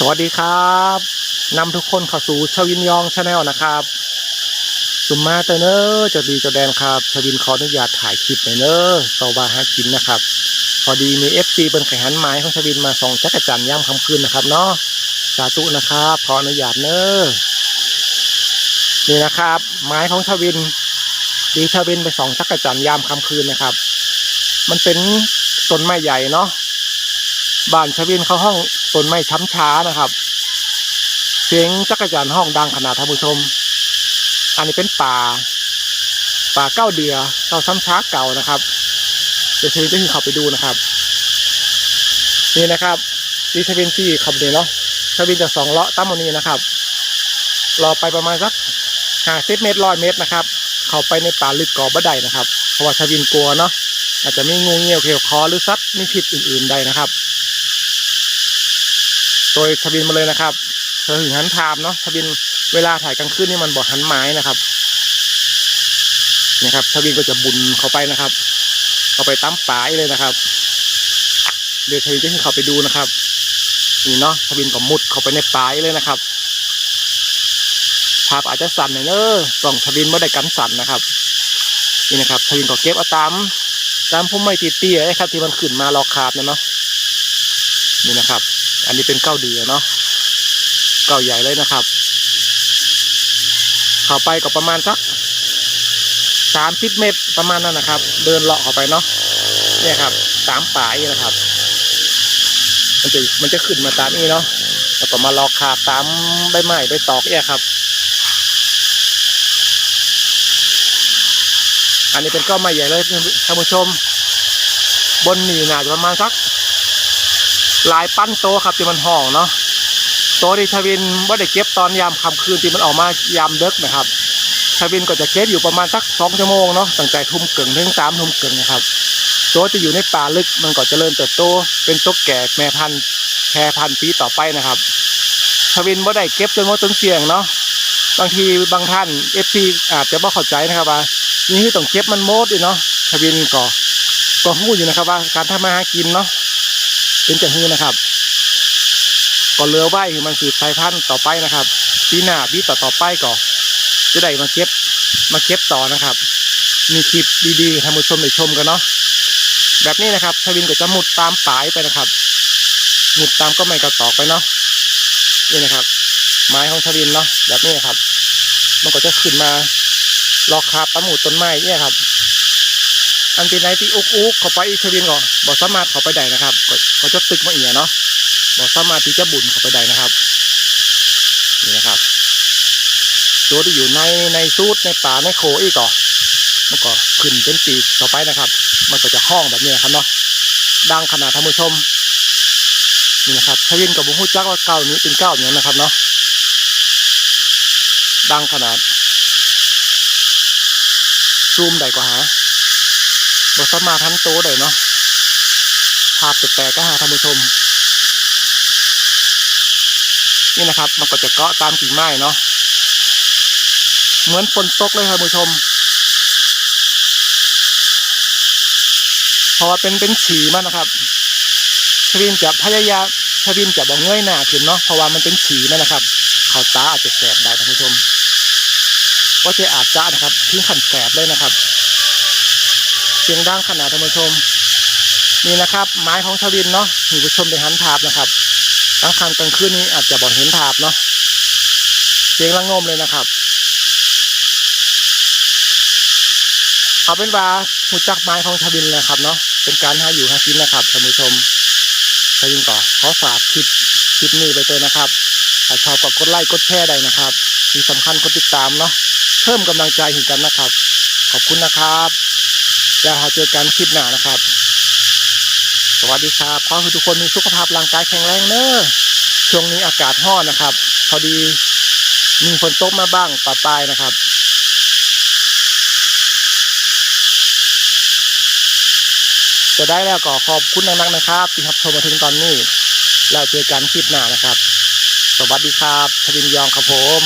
สวัสดีครับนำทุกคนเข้าสู่ชวินยองชาแนลนะครับ สุมมาเตอร์เนอร์จะดีจะแดนครับชวินขออนุญาตถ่ายคลิปหน่อยเนอะต่อว่าหากินนะครับ พอดีมีเอฟซีเป็นแข่หันไม้ของชวินมาส่องจักรจันย่ำคำคืนนะครับเนาะสาธุนะครับขออนุญาตเนอะนี่นะครับ ไม้ของชวิน ดีชวินไปส่องจักรจันยามค่ำคืนนะครับ มันเป็นต้นไม้ใหญ่เนาะ บ้านชวินเขาห้องต้นไม้ช้ำช้านะครับ เสียงจักรจันห้องดังขนาดท่านผู้ชม อันนี้เป็นป่า ป่าเก้าเดือเก้าซ้ำช้าเก่านะครับเดี๋ยวชวินจะขึ้นเขาไปดูนะครับ นี่นะครับดิชวินที่ขับเนี่ยเนาะชวินจะสองเลาะตั้มวันนี้นะครับรอไปประมาณสักห้าสิบเมตรร้อยเมตรนะครับ เข้าไปในป่าลึกกอบ่ได้นะครับ เพราะว่าชวินกลัวเนาะอาจจะมีงูเงี้ยวเขียวคอหรือสัตว์มีพิษอื่นๆใดนะครับ โดยชวินมาเลยนะครับเธอถึงหันทามเนาะชวินเวลาถ่ายกลางคืนนี่มันบอกหันไม้นะครับนี่ครับชวินก็จะบุญเข้าไปนะครับ เข้าไปตั้มป่ายเลยนะครับ เดี๋ยวชวินจะให้เขาไปดูนะครับนี่เนาะชวินก็มุดเข้าไปในป่ายเลยนะครับภาพอาจจะสั่นหน่อยเนอะกล่องชวินไม่ได้กันสั่นนะครับ นี่นะครับชวินก็เก็บเอาตามตามพุ่มไม้ตีเตี้ยๆนะครับ ที่มันขึ้นมาลอกขาดนะเนาะนี่นะครับ อันนี้เป็นเก้าเดือเนาะเก้าใหญ่เลยนะครับเข้าไปก็ประมาณสักสามสิบเมตรประมาณนั้นนะครับ เดินเลาะเข้าไปเนาะเนี่ยครับตามป่ายนะครับ มันจะมันจะขึ้นมาตามนี้เนาะแล้วก็มาลอกขาตามใบไม้ใบตอกเนี่ยครับ อันนี้เป็นก้อนไม้ใหญ่เลยท่านผู้ชม บนนี่น่าจะประมาณสัก หลายปั้นโตครับที่มันห่องเนาะโตที่ชวินว่าได้เก็บตอนยามค่ำคืนที่มันออกมายามเดึกนะครับชวินก็จะเก็บอยู่ประมาณสักสองชั่วโมงเนาะตั้งแต่ทุ่มเกิงถึงสามทุ่มเกิงนะครับโตจะอยู่ในป่าลึกมันก็จะเริญเติบโตเป็นตกแก่แม่พันธุ์แพรพันธุ์ปีต่อไปนะครับชวินว่าได้เก็บจนหมดต้นเสียงเนาะบางทีบางท่านเอฟซีอาจจะไม่เข้าใจนะครับว่านี่คือต้องเก็บมันโมดด้วยเนาะชวินก็ก็หู้อยู่นะครับว่าการทำมาหากินเนาะ เป็นจะฮือนะครับก็เลือไว้คือมันสืบสายพันธุ์ต่อไปนะครับปีหน้าปีต่อต่อไปก็จะได้มาเก็บมาเก็บต่อนะครับ มีคลิปดีๆท่านผู้ชมได้ชมกันเนาะแบบนี้นะครับชวินก็จะหมุดตามป่ายไปนะครับ หมุดตามก็ไม่กระตอกไปเนาะนี่นะครับ ไม้ของชวินเนาะแบบนี้นะครับ มันก็จะขึ้นมาลอกคาบตะหมูต้นไม้เนี่ยครับ อันเป็นไรที่อุกอุกเข้าไปอีกชวินก็บอกสามารถเข้าไปได้นะครับก็จะตึกมาเอียเนาะบอกสามารถที่จะบุญเข้าไปได้นะครับนี่นะครับตัวที่อยู่ในในซูดในป่าในโคอีกก็มันก็ขึ้นเป็นปีกต่อไปนะครับ มันก็จะห้องแบบนี้นะครับเนาะดังขนาดท่านผู้ชมนี่นะครับชวินกับบุ้งหูจักว่าเก้านี้เป็นเก้าอย่างนั้นนะครับเนาะดังขนาดซูมได้ก็หา บสามาทันโตได้เนาะภาพแปลกๆก็หาท่านผู้ชม นี่นะครับมันก็จะเกาะตามกิ่งไม้เนาะเหมือนฝนตกเลยท่านผู้ชมเพราะว่าเป็นเป็นฉีมันนะครับชวินจะพยายามชวินจะบอกเงยหน้าขึ้นเนาะเพราะว่ามันเป็นฉีมันนะครับเขาตาอาจจะแสบได้ท่านผู้ชมก็จะอาจจะนะครับถึงขันแสบเลยนะครับ สียงดังขนาดท่านผู้ชม นี่นะครับ ไม้ของชวินเนาะมีผู้ชมได้หันทาบนะครับกลางค่ำกลางคืนนี้อาจจะบอกเห็นทาบเนาะเสียงระงมเลยนะครับ เอาเป็นว่าหูจักไม้ของชวินเลยครับเนาะเป็นการหาอยู่หากินนะครับท่านผู้ชมชวินก็ขอฝากคลิปคลิปนี้ไปเลยนะครับถ้าชอบก็กดไลค์กดแชร์ได้นะครับ ที่สำคัญกดติดตามเนาะเพิ่มกำลังใจให้กันนะครับ ขอบคุณนะครับ จะหาเจอกันคลิปหน้านะครับ สวัสดีครับขอให้ทุกคนมีสุขภาพร่างกายแข็งแรงเนอะช่วงนี้อากาศร้อนนะครับ พอดีมีฝนตกมาบ้างปะปายนะครับจะได้แล้วก็ขอบคุณนักๆนะครับ ที่รับชมมาถึงตอนนี้ แล้วเจอกันคลิปหน้านะครับ สวัสดีครับชวินยองครับผม